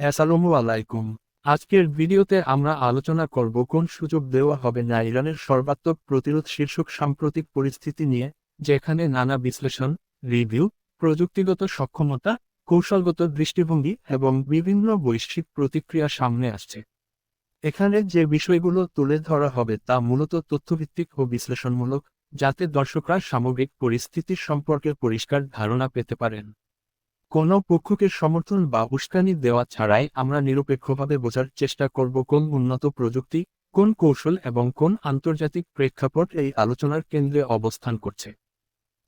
আসসালামু আলাইকুম। আজকের ভিডিওতে আমরা আলোচনা করব কোন সুযোগ দেওয়া হবে না ইরানের সর্বাত্মক প্রতিরোধ শীর্ষক সাম্প্রতিক পরিস্থিতি নিয়ে, যেখানে নানা বিশ্লেষণ, রিভিউ, প্রযুক্তিগত সক্ষমতা, কৌশলগত দৃষ্টিভঙ্গি এবং বিভিন্ন বৈশ্বিক প্রতিক্রিয়া সামনে আসছে। এখানে যে বিষয়গুলো তুলে ধরা হবে তা মূলত তথ্যভিত্তিক ও বিশ্লেষণমূলক, যাতে দর্শকরা সামগ্রিক পরিস্থিতির সম্পর্কে পরিষ্কার ধারণা পেতে পারেন। কোনো পক্ষকে সমর্থন বা উস্কানি দেওয়া ছাড়াই আমরা নিরপেক্ষভাবে বোঝার চেষ্টা করব কোন উন্নত প্রযুক্তি, কোন কৌশল এবং কোন আন্তর্জাতিক প্রেক্ষাপট এই আলোচনার কেন্দ্রে অবস্থান করছে।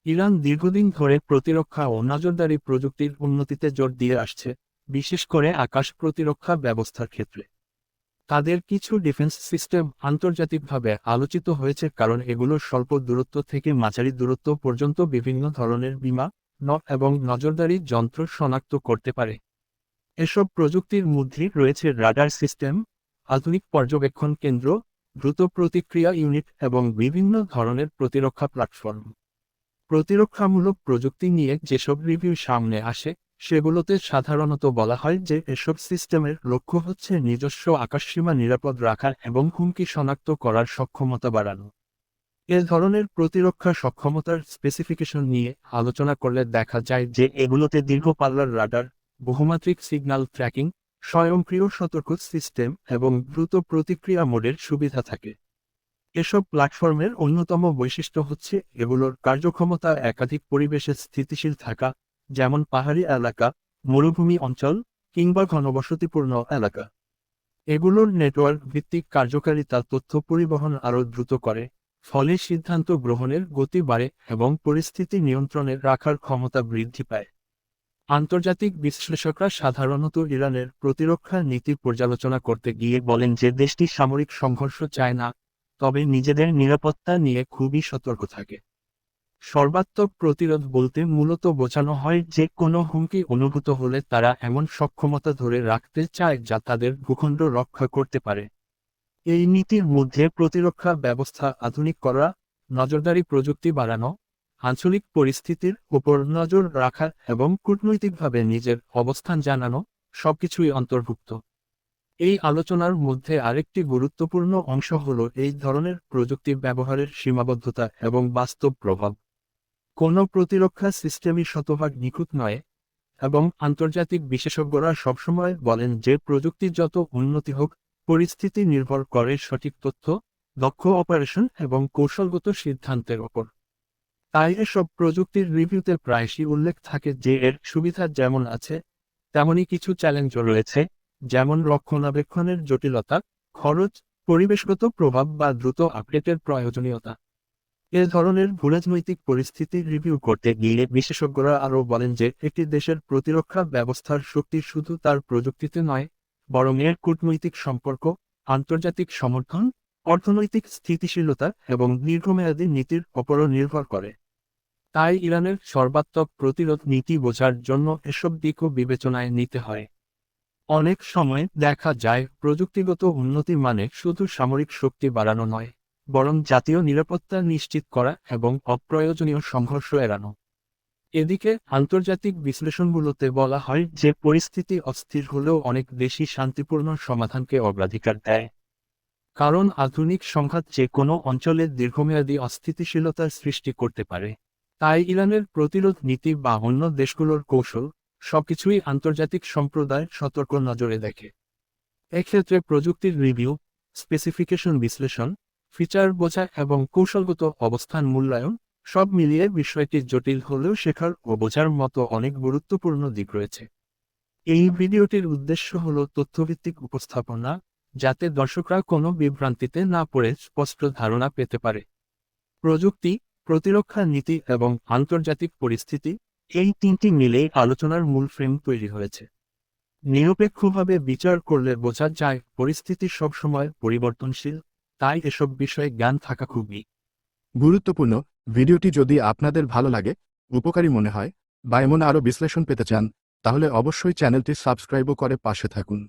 ইরান দীর্ঘদিন ধরে প্রতিরক্ষা ও নজরদারি প্রযুক্তির উন্নতিতে জোর দিয়ে আসছে, বিশেষ করে আকাশ প্রতিরক্ষা ব্যবস্থার ক্ষেত্রে। তাদের কিছু ডিফেন্স সিস্টেম আন্তর্জাতিকভাবে আলোচিত হয়েছে কারণ এগুলো স্বল্প দূরত্ব থেকে মাঝারি দূরত্ব পর্যন্ত বিভিন্ন ধরনের বিমা ন এবং নজরদারি যন্ত্র শনাক্ত করতে পারে। এসব প্রযুক্তির মধ্যে রয়েছে রাডার সিস্টেম, আধুনিক পর্যবেক্ষণ কেন্দ্র, দ্রুত প্রতিক্রিয়া ইউনিট এবং বিভিন্ন ধরনের প্রতিরক্ষা প্ল্যাটফর্ম। প্রতিরক্ষামূলক প্রযুক্তি নিয়ে যেসব রিভিউ সামনে আসে, সেগুলোতে সাধারণত বলা হয় যে এসব সিস্টেমের লক্ষ্য হচ্ছে নিজস্ব আকাশসীমা নিরাপদ রাখা এবং হুমকি শনাক্ত করার সক্ষমতা বাড়ানো। এ ধরনের প্রতিরক্ষা সক্ষমতার স্পেসিফিকেশন নিয়ে আলোচনা করলে দেখা যায় যে এগুলোতে দীর্ঘ পাল্লার রাডার, বহুমাত্রিক সিগন্যাল ট্র্যাকিং স্বয়ংক্রিয় সতর্ক সিস্টেম এবং দ্রুত প্রতিক্রিয়া মোডের সুবিধা থাকে। এসব প্ল্যাটফর্মের অন্যতম বৈশিষ্ট্য হচ্ছে এগুলোর কার্যক্ষমতা একাধিক পরিবেশে স্থিতিশীল থাকা, যেমন পাহাড়ি এলাকা, মরুভূমি অঞ্চল কিংবা ঘনবসতিপূর্ণ এলাকা। এগুলোর নেটওয়ার্ক ভিত্তিক কার্যকারিতা তথ্য পরিবহন আরও দ্রুত করে ফলে সিদ্ধান্ত গ্রহণের গতি বাড়ে এবং পরিস্থিতি নিয়ন্ত্রণে রাখার ক্ষমতা বৃদ্ধি পায়। আন্তর্জাতিক বিশ্লেষকরা সাধারণত ইরানের প্রতিরক্ষা নীতি পর্যালোচনা করতে গিয়ে বলেন যে দেশটি সামরিক সংঘর্ষ চায় না, তবে নিজেদের নিরাপত্তা নিয়ে খুবই সতর্ক থাকে। সর্বাত্মক প্রতিরোধ বলতে মূলত বোঝানো হয় যে কোনো হুমকি অনুভূত হলে তারা এমন সক্ষমতা ধরে রাখতে চায় যা তাদের ভূখণ্ড রক্ষা করতে পারে। এই নীতির মধ্যে প্রতিরক্ষা ব্যবস্থা আধুনিক করা, নজরদারি প্রযুক্তি বাড়ানো, আঞ্চলিক পরিস্থিতির উপর নজর রাখা এবং কূটনৈতিকভাবে নিজের অবস্থান জানানো সবকিছুই অন্তর্ভুক্ত। এই আলোচনার মধ্যে আরেকটি গুরুত্বপূর্ণ অংশ হল এই ধরনের প্রযুক্তি ব্যবহারের সীমাবদ্ধতা এবং বাস্তব প্রভাব। কোনো প্রতিরক্ষা সিস্টেমই শতভাগ নিখুঁত নয় এবং আন্তর্জাতিক বিশেষজ্ঞরা সবসময় বলেন যে প্রযুক্তি যত উন্নতি হোক পরিস্থিতি নির্ভর করে সঠিক তথ্য, দক্ষ অপারেশন এবং কৌশলগত সিদ্ধান্তের ওপর। তাই এসব প্রযুক্তির রিভিউতে প্রায়শই উল্লেখ থাকে যে এর সুবিধা যেমন আছে, তেমনই কিছু চ্যালেঞ্জও রয়েছে, যেমন রক্ষণাবেক্ষণের জটিলতা, খরচ, পরিবেশগত প্রভাব বা দ্রুত আপডেটের প্রয়োজনীয়তা। এ ধরনের ভূরাজনৈতিক পরিস্থিতি রিভিউ করতে গিয়ে বিশেষজ্ঞরা আরও বলেন যে, একটি দেশের প্রতিরক্ষা ব্যবস্থার শক্তি শুধু তার প্রযুক্তিতে নয় বরং এর কূটনৈতিক সম্পর্ক, আন্তর্জাতিক সমর্থন, অর্থনৈতিক স্থিতিশীলতা এবং দীর্ঘমেয়াদী নীতির ওপরও নির্ভর করে। তাই ইরানের সর্বাত্মক প্রতিরোধ নীতি বোঝার জন্য এসব দিকও বিবেচনায় নিতে হয়। অনেক সময় দেখা যায়, প্রযুক্তিগত উন্নতি মানে শুধু সামরিক শক্তি বাড়ানো নয়, বরং জাতীয় নিরাপত্তা নিশ্চিত করা এবং অপ্রয়োজনীয় সংঘর্ষ এড়ানো। এদিকে আন্তর্জাতিক বিশ্লেষণগুলোতে বলা হয় যে পরিস্থিতি অস্থির হলেও অনেক দেশই শান্তিপূর্ণ সমাধানকে অগ্রাধিকার দেয়। কারণ আধুনিক সংঘাত যে কোনো অঞ্চলে দীর্ঘমেয়াদী অস্থিতিশীলতার সৃষ্টি করতে পারে। তাই ইরানের প্রতিরোধ নীতি বা অন্য দেশগুলোর কৌশল সবকিছুই আন্তর্জাতিক সম্প্রদায় সতর্ক নজরে দেখে। এক্ষেত্রে প্রযুক্তির রিভিউ, স্পেসিফিকেশন বিশ্লেষণ, ফিচার বোঝা এবং কৌশলগত অবস্থান মূল্যায়ন সব মিলিয়ে বিষয়টি জটিল হলেও শেখার ও বোঝার মতো অনেক গুরুত্বপূর্ণ দিক রয়েছে। এই ভিডিওটির উদ্দেশ্য হল তথ্যভিত্তিক উপস্থাপনা, যাতে দর্শকরা কোনো বিভ্রান্তিতে না পড়ে স্পষ্ট ধারণা পেতে পারে। প্রযুক্তি, প্রতিরক্ষা নীতি এবং আন্তর্জাতিক পরিস্থিতি এই তিনটি মিলেই আলোচনার মূল ফ্রেম তৈরি হয়েছে। নিরপেক্ষভাবে বিচার করলে বোঝা যায় পরিস্থিতি সবসময় পরিবর্তনশীল, তাই এসব বিষয়ে জ্ঞান থাকা খুবই গুরুত্বপূর্ণ। ভিডিওটি যদি আপনাদের ভালো লাগে, উপকারী মনে হয়, বা এমন আরও বিশ্লেষণ পেতে চান, তাহলে অবশ্যই চ্যানেলটি সাবস্ক্রাইবও করে পাশে থাকুন।